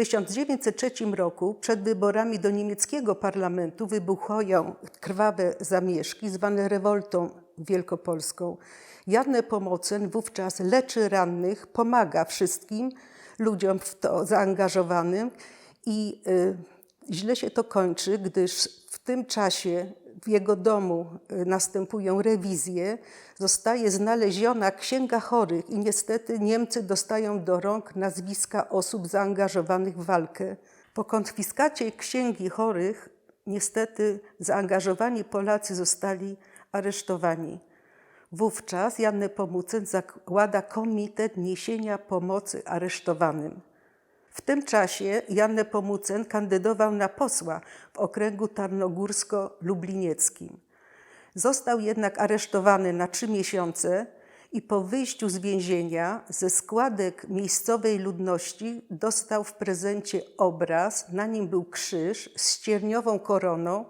1903 roku przed wyborami do niemieckiego parlamentu wybuchają krwawe zamieszki zwane rewoltą wielkopolską. Jan Nepomocen wówczas leczy rannych, pomaga wszystkim ludziom w to zaangażowanym i y, źle się to kończy, gdyż w tym czasie w jego domu y, następują rewizje, zostaje znaleziona księga chorych i niestety Niemcy dostają do rąk nazwiska osób zaangażowanych w walkę. Po konfiskacie księgi chorych niestety zaangażowani Polacy zostali aresztowani. Wówczas Jan Nepomucen zakłada Komitet Niesienia Pomocy Aresztowanym. W tym czasie Jan Nepomucen kandydował na posła w okręgu tarnogórsko-lublinieckim. Został jednak aresztowany na trzy miesiące i po wyjściu z więzienia ze składek miejscowej ludności dostał w prezencie obraz. Na nim był krzyż z cierniową koroną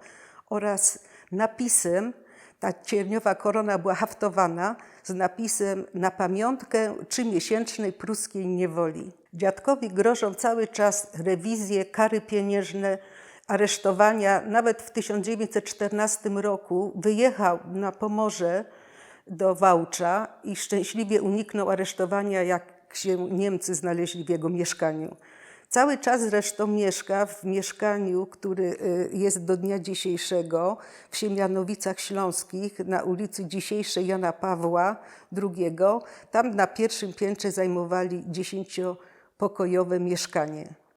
oraz napisem, ta cierniowa korona była haftowana z napisem na pamiątkę trzymiesięcznej pruskiej niewoli. Dziadkowi grożą cały czas rewizje, kary pieniężne, aresztowania. Nawet w 1914 roku wyjechał na Pomorze do Wałcza i szczęśliwie uniknął aresztowania, jak się Niemcy znaleźli w jego mieszkaniu. Cały czas zresztą mieszka w mieszkaniu, który y, jest do dnia dzisiejszego w Siemianowicach Śląskich na ulicy dzisiejszej Jana Pawła II. Tam na pierwszym piętrze zajmowali dziesięciopokojowe mieszkanie.